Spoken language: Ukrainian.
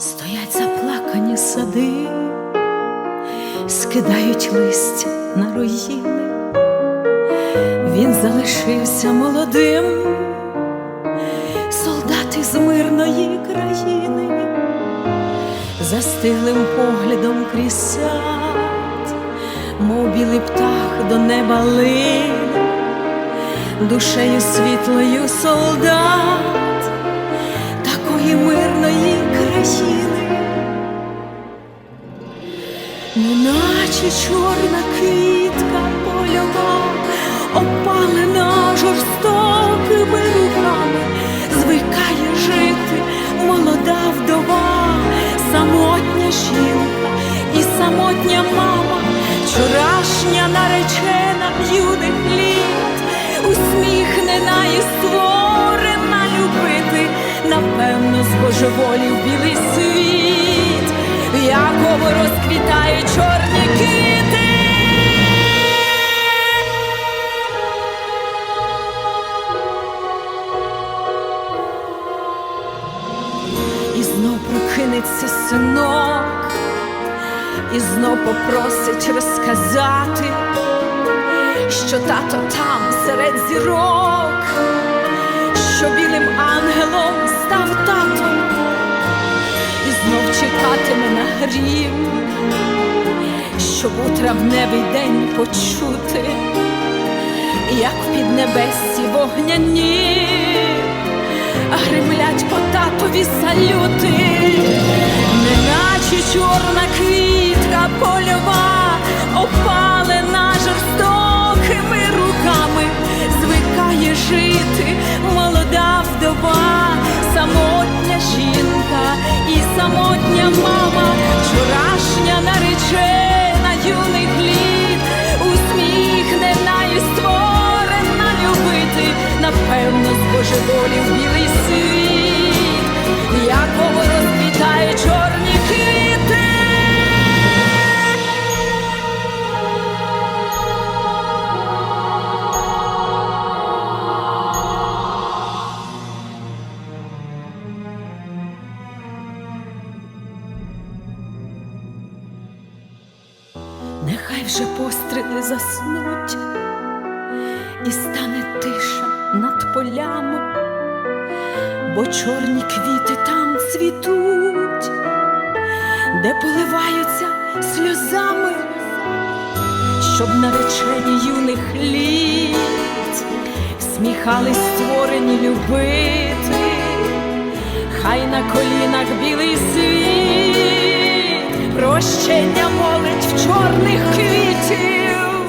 Стоять заплакані сади, скидають листя на руїни, він залишився молодим, солдат із мирної країни, застиглим поглядом крізь сад, мов білий птах до неба лине, душею світлою солдат такої мирної неначе чорна квітка польова, опалена жорстокими руками, звикає жити молода вдова, самотня жінка і самотня мама, вчорашня наречена юних літ, усміхнена і створена любити, напевно, збожеволів білий світ, в якому чорні квіти. І знов прокинеться синок, і знов попросить розказати, що тато там серед зірок, що білим ангелом став татом, чекатиме на грім, щоб у травневий день почути, як в піднебесі вогняні гримлять по татові салюти, неначе чорна квітка польова, опалена жорстокими руками, звикає жити молода вдова, самотня жінка і самотня мама, вже постріли заснуть, і стане тиша над полями, бо чорні квіти там цвітуть, де поливаються сльозами, щоб наречені юних літ сміхались створені любити, хай на колінах білий світ, прощення молить в чорних квітів.